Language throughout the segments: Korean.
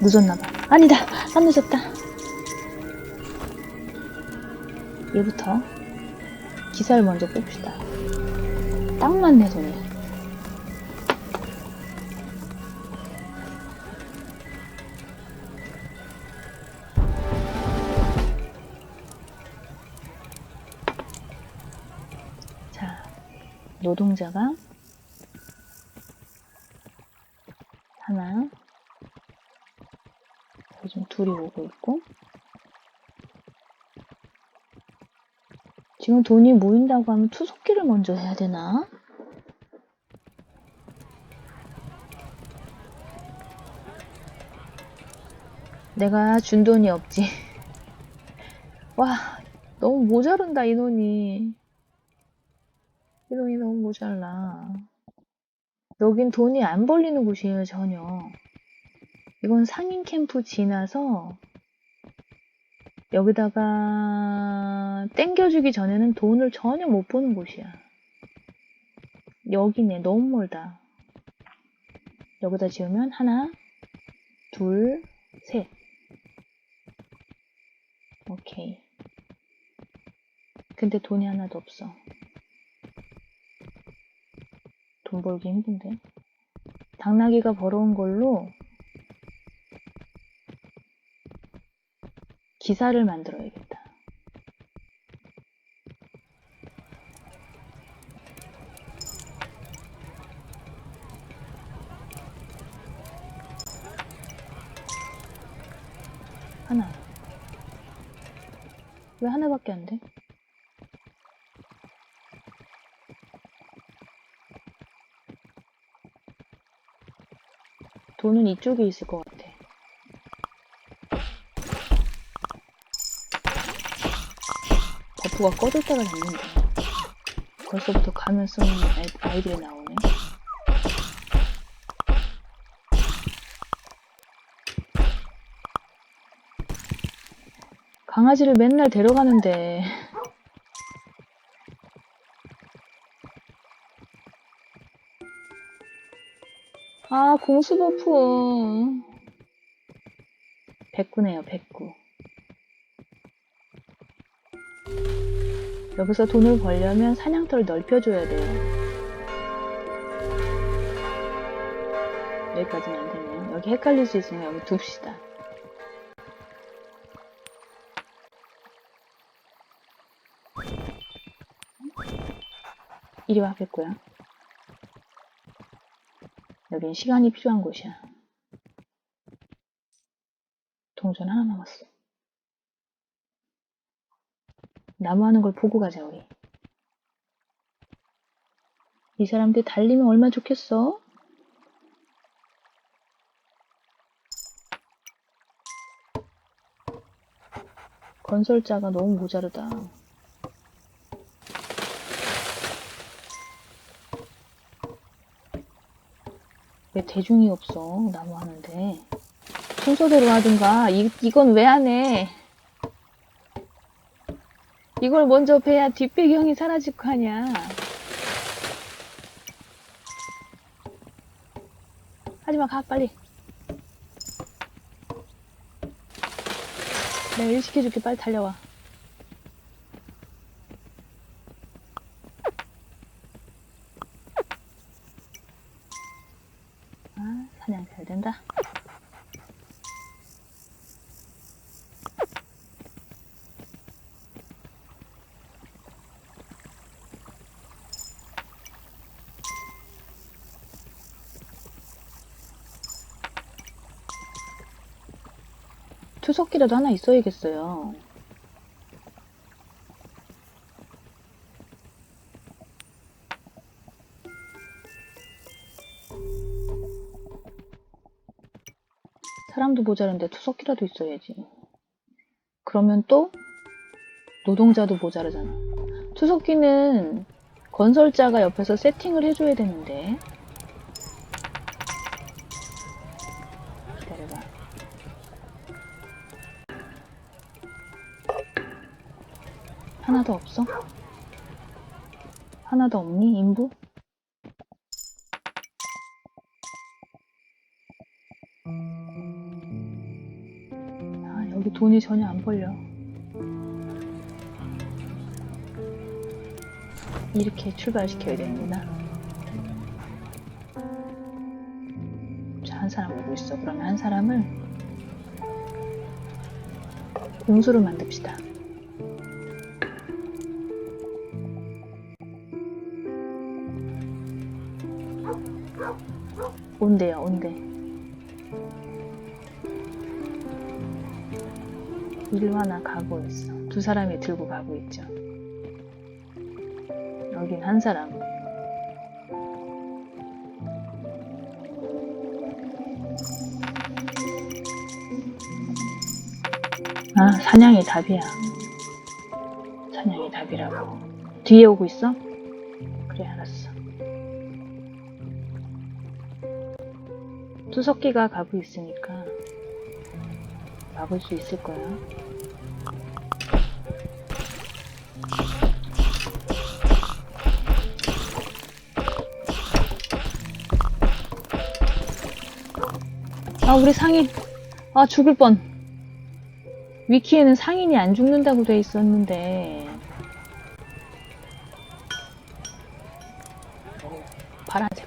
늦었나봐. 아니다! 안 늦었다. 얘부터 기사를 먼저 뽑시다. 딱 맞네, 손이. 자, 노동자가 하나, 둘이 오고 있고, 지금 돈이 모인다고 하면 투석기를 먼저 해야 되나? 내가 준 돈이 없지. 와, 너무 모자른다, 인원이. 인원이 너무 모자라. 여긴 돈이 안 벌리는 곳이에요, 전혀. 이건 상인 캠프 지나서 여기다가 땡겨주기 전에는 돈을 전혀 못 버는 곳이야. 여기네, 너무 멀다. 여기다 지으면 하나, 둘, 셋. 오케이. 근데 돈이 하나도 없어. 돈 벌기 힘든데. 당나귀가 벌어온 걸로 기사를 만들어야겠다. 하나. 왜 하나밖에 안 돼? 돈은 이쪽에 있을 것 같아. 버프가 꺼질 때가 됐는데 벌써부터 가면 쓰는 아이- 아이들이 나오네. 강아지를 맨날 데려가는데. 아 공수 버프 109네요 109 여기서 돈을 벌려면 사냥터를 넓혀줘야 돼요. 여기까지는 안 되네요. 여기 헷갈릴 수 있으면 여기 둡시다. 이리 와, 겠고요 여긴 시간이 필요한 곳이야. 동전 하나 남았어. 나무 하는 걸 보고 가자, 우리. 이 사람들 달리면 얼마 좋겠어? 건설자가 너무 모자르다. 왜 대중이 없어? 나무 하는데. 순서대로 하든가. 이, 이건 왜 안 해? 이걸 먼저 배야 뒷배경이 사라질 거 아니야. 하지마, 가, 빨리. 내가 일 시켜줄게, 빨리 달려와. 아, 사냥 잘 된다. 투석기라도 하나 있어야겠어요. 사람도 모자란데 투석기라도 있어야지. 그러면 또 노동자도 모자르잖아. 투석기는 건설자가 옆에서 세팅을 해줘야 되는데. 하나도 없어? 하나도 없니? 인부? 돈이 전혀 안 벌려. 이렇게 출발시켜야 됩니다. 자, 한 사람 오고 있어. 그러면 한 사람을 공수로 만듭시다. 온대요, 온대. 일화나 가고 있어. 두 사람이 들고 가고 있죠. 여긴 한 사람. 아, 사냥이 답이야. 사냥이 답이라고. 뒤에 오고 있어? 그래, 알았어. 투석기가 가고 있으니까 막을 수 있을 거야. 아, 우리 상인. 아, 죽을 뻔. 위키에는 상인이 안 죽는다고 돼 있었는데. 파란색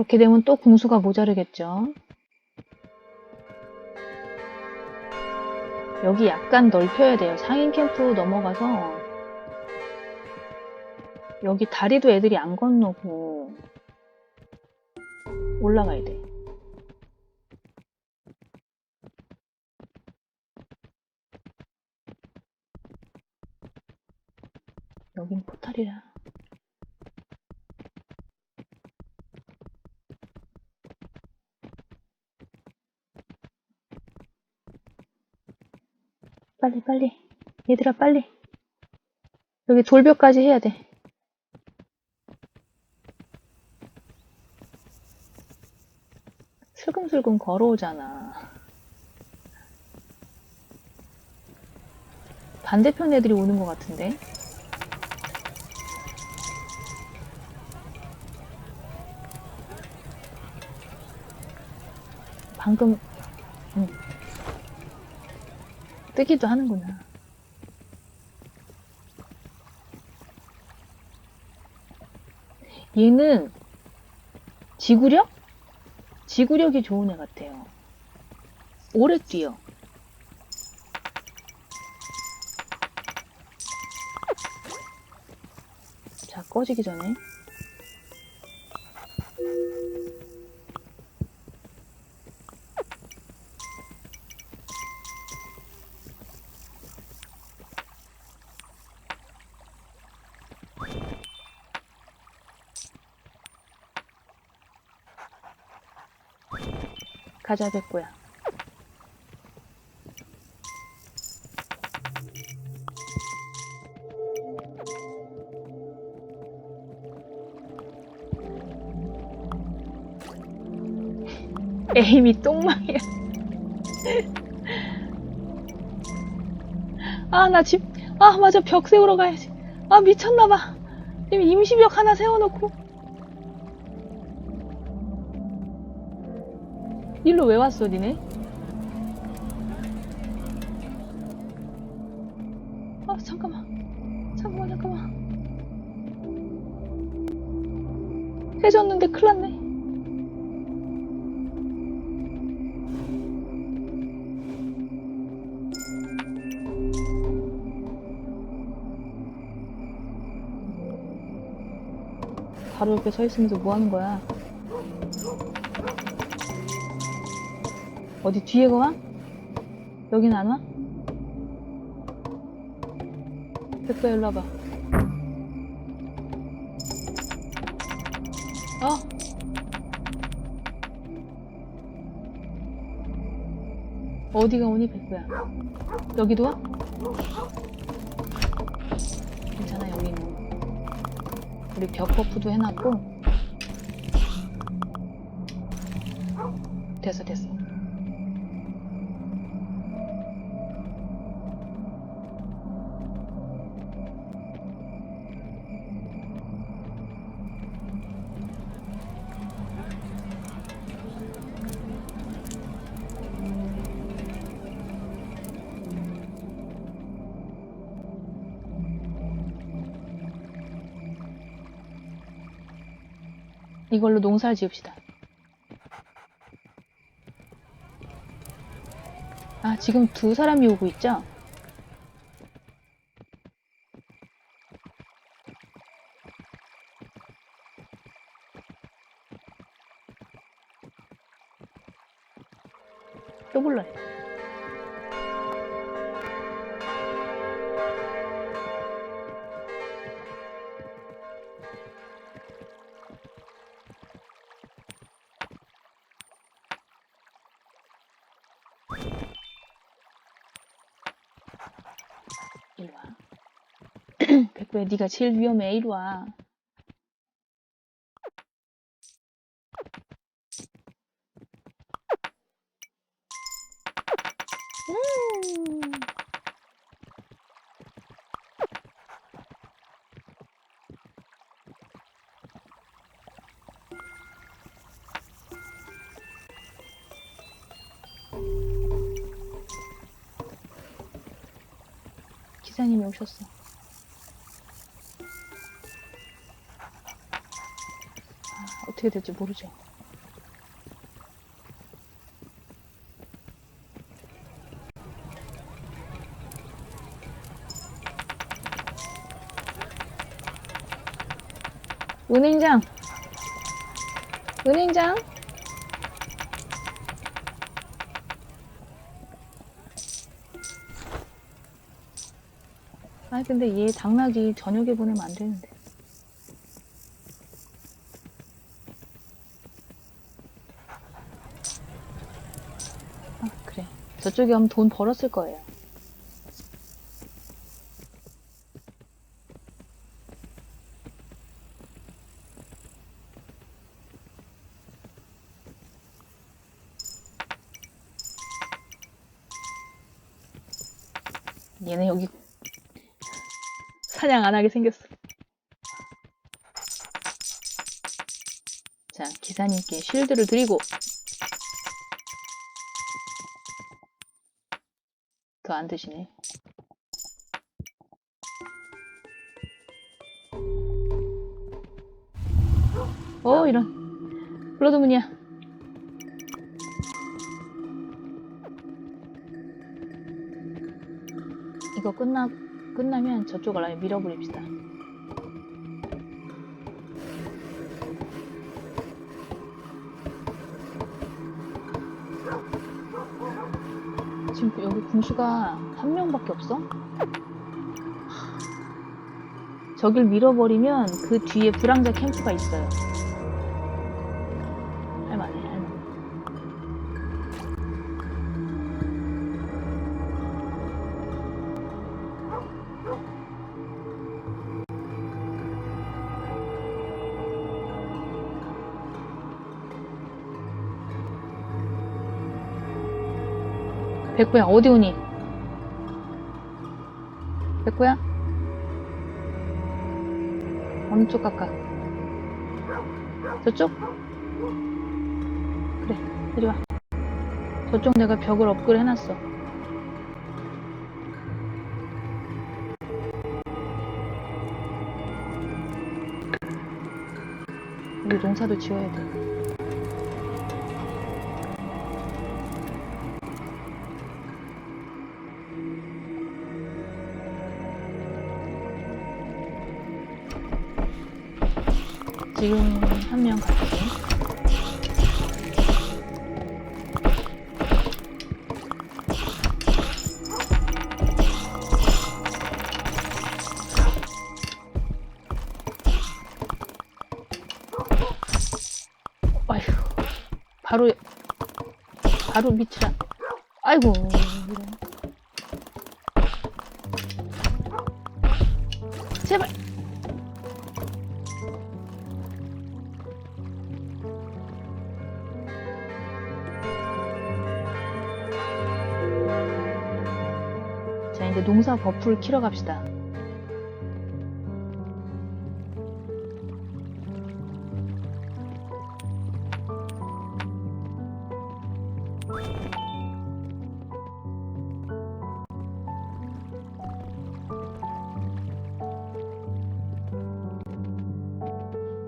그렇게 되면 또 궁수가 모자르겠죠? 여기 약간 넓혀야 돼요. 상인 캠프 넘어가서 여기 다리도 애들이 안 건너고 올라가야 돼. 여긴 포탈이라. 빨리 빨리 얘들아 빨리 여기 돌벽까지 해야 돼. 슬금슬금 걸어오잖아. 반대편 애들이 오는 것 같은데? 방금, 뜨기도 하는구나. 얘는 지구력? 지구력이 좋은 애 같아요. 오래 뛰어. 자, 꺼지기 전에. 가자, 백구야. 에임이 똥망이야. 아, 나 집, 아, 맞아. 벽 세우러 가야지. 아, 미쳤나봐. 임시벽 하나 세워놓고. 일로 왜 왔어, 니네? 아, 잠깐만. 잠깐만, 잠깐만. 해줬는데 큰일 났네. 바로 옆에 서 있으면서 뭐 하는 거야? 어디 뒤에가 와? 여긴 안 와? 백가 일로 와봐. 어? 어디가 오니 백구야? 여기도 와? 괜찮아 여기 뭐 우리 벽 버프도 해놨고 됐어 됐어 이걸로 농사를 지읍시다. 아, 지금 두 사람이 오고 있죠? 또 불러요. 백구야, 네가 제일 위험해. 이리 와. 음. 기사님이 오셨어. 어떻게 될지 모르죠. 은행장! 은행장! 아 근데 얘 당나귀 저녁에 보내면 안 되는데. 아 그래. 저쪽에 하면 돈 벌었을 거예요. 얘네 여기 사냥 안 하게 생겼어. 자, 기사님께 쉴드를 드리고 안 드시네. 어, 이런. 블러드문이야. 이거 끝나, 끝나면 저쪽 라인 밀어버립시다. 지금 여기 군수가 한 명밖에 없어? 저길 밀어버리면 그 뒤에 불황자 캠프가 있어요. 백구야, 어디 오니? 백구야? 어느 쪽 갈까? 저쪽? 그래, 이리 와. 저쪽 내가 벽을 업그레이드 해놨어. 우리 농사도 지어야 돼. 지금 한 명 갈게. 아휴, 바로, 바로 밑이라. 아이고, 이런. 버프를 키러 갑시다.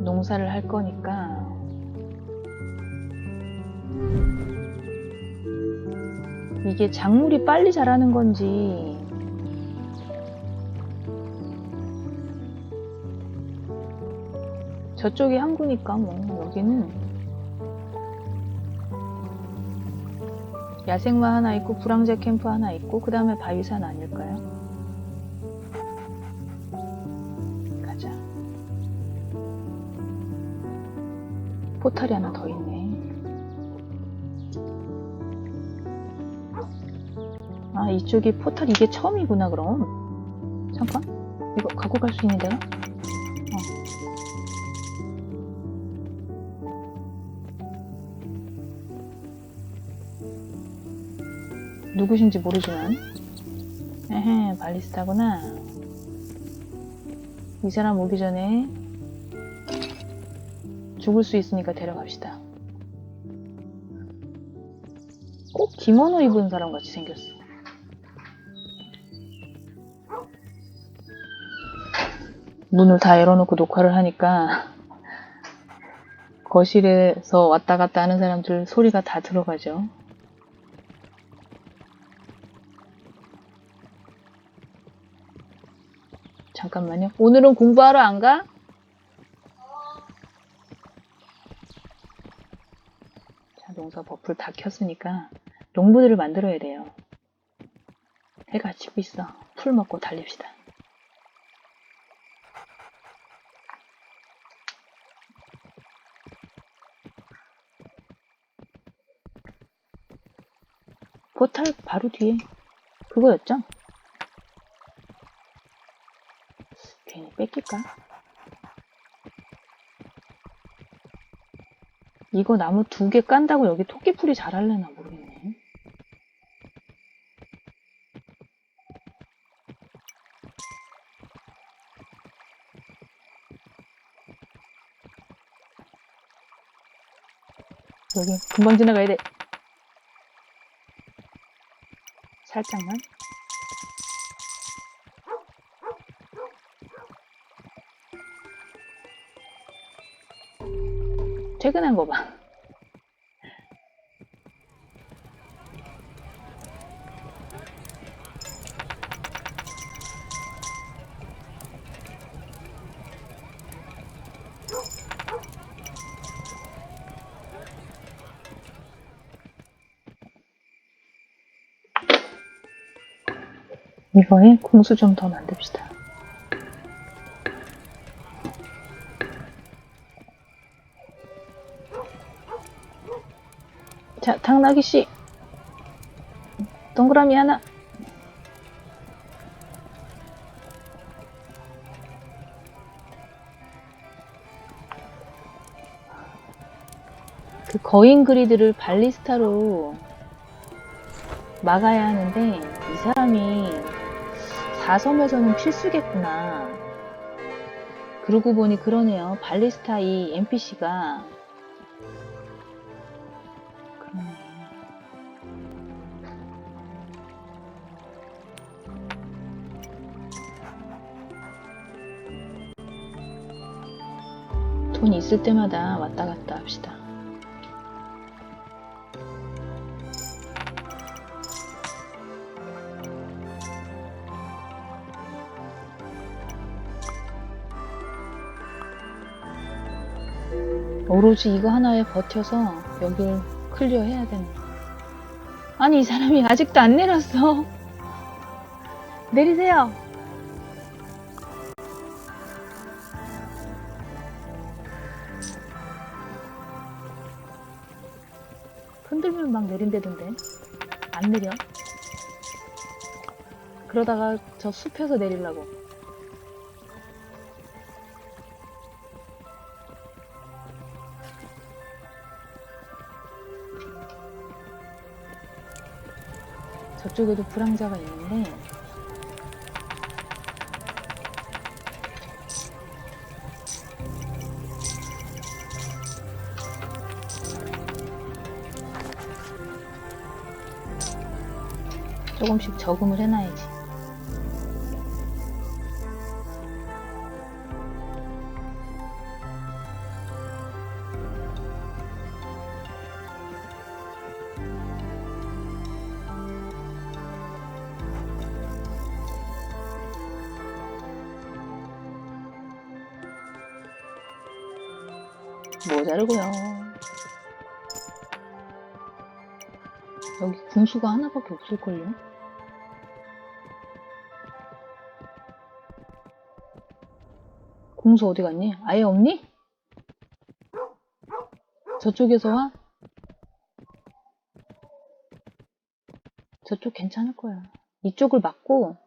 농사를 할 거니까 이게 작물이 빨리 자라는 건지 저쪽이 항구니까 뭐 여기는 야생마 하나 있고 불황제 캠프 하나 있고 그 다음에 바위산 아닐까요? 가자. 포탈이 하나 더 있네. 아 이쪽이 포탈 이게 처음이구나 그럼. 잠깐 이거 갖고 갈 수 있는 데가? 누구신지 모르지만. 에헤 발리스타구나. 이 사람 오기 전에 죽을 수 있으니까 데려갑시다. 꼭 기모노 입은 사람 같이 생겼어. 문을 다 열어놓고 녹화를 하니까 거실에서 왔다 갔다 하는 사람들 소리가 다 들어가죠. 잠깐만요. 오늘은 공부하러 안 가? 자동차 버프를 다 켰으니까 농부들을 만들어야 돼요. 해가 지고 있어. 풀 먹고 달립시다. 포탈 바로 뒤에 그거였죠? 괜히 뺏길까? 이거 나무 두 개 깐다고 여기 토끼풀이 자랄래나 모르겠네. 여기 금방 지나가야 돼. 살짝만. 퇴근한 거 봐. 이거에 공수 좀 더 만듭시다. 자, 당나귀 씨. 동그라미 하나. 그 거인 그리드를 발리스타로 막아야 하는데 이 사람이 4섬에서는 필수겠구나. 그러고 보니 그러네요. 발리스타 이 NPC가 돈 있을 때마다 왔다 갔다 합시다. 오로지 이거 하나에 버텨서 여길 클리어 해야 되는. 아니, 이 사람이 아직도 안 내렸어. 내리세요. 내린다던데. 안 내려. 그러다가 저 숲에서 내리려고. 저쪽에도 불황자가 있는데 조금씩 적응을 해놔야지. 모자르고요. 여기 분수가 하나밖에 없을걸요? 궁수 어디 갔니? 아예 없니? 저쪽에서 와? 저쪽 괜찮을 거야. 이쪽을 막고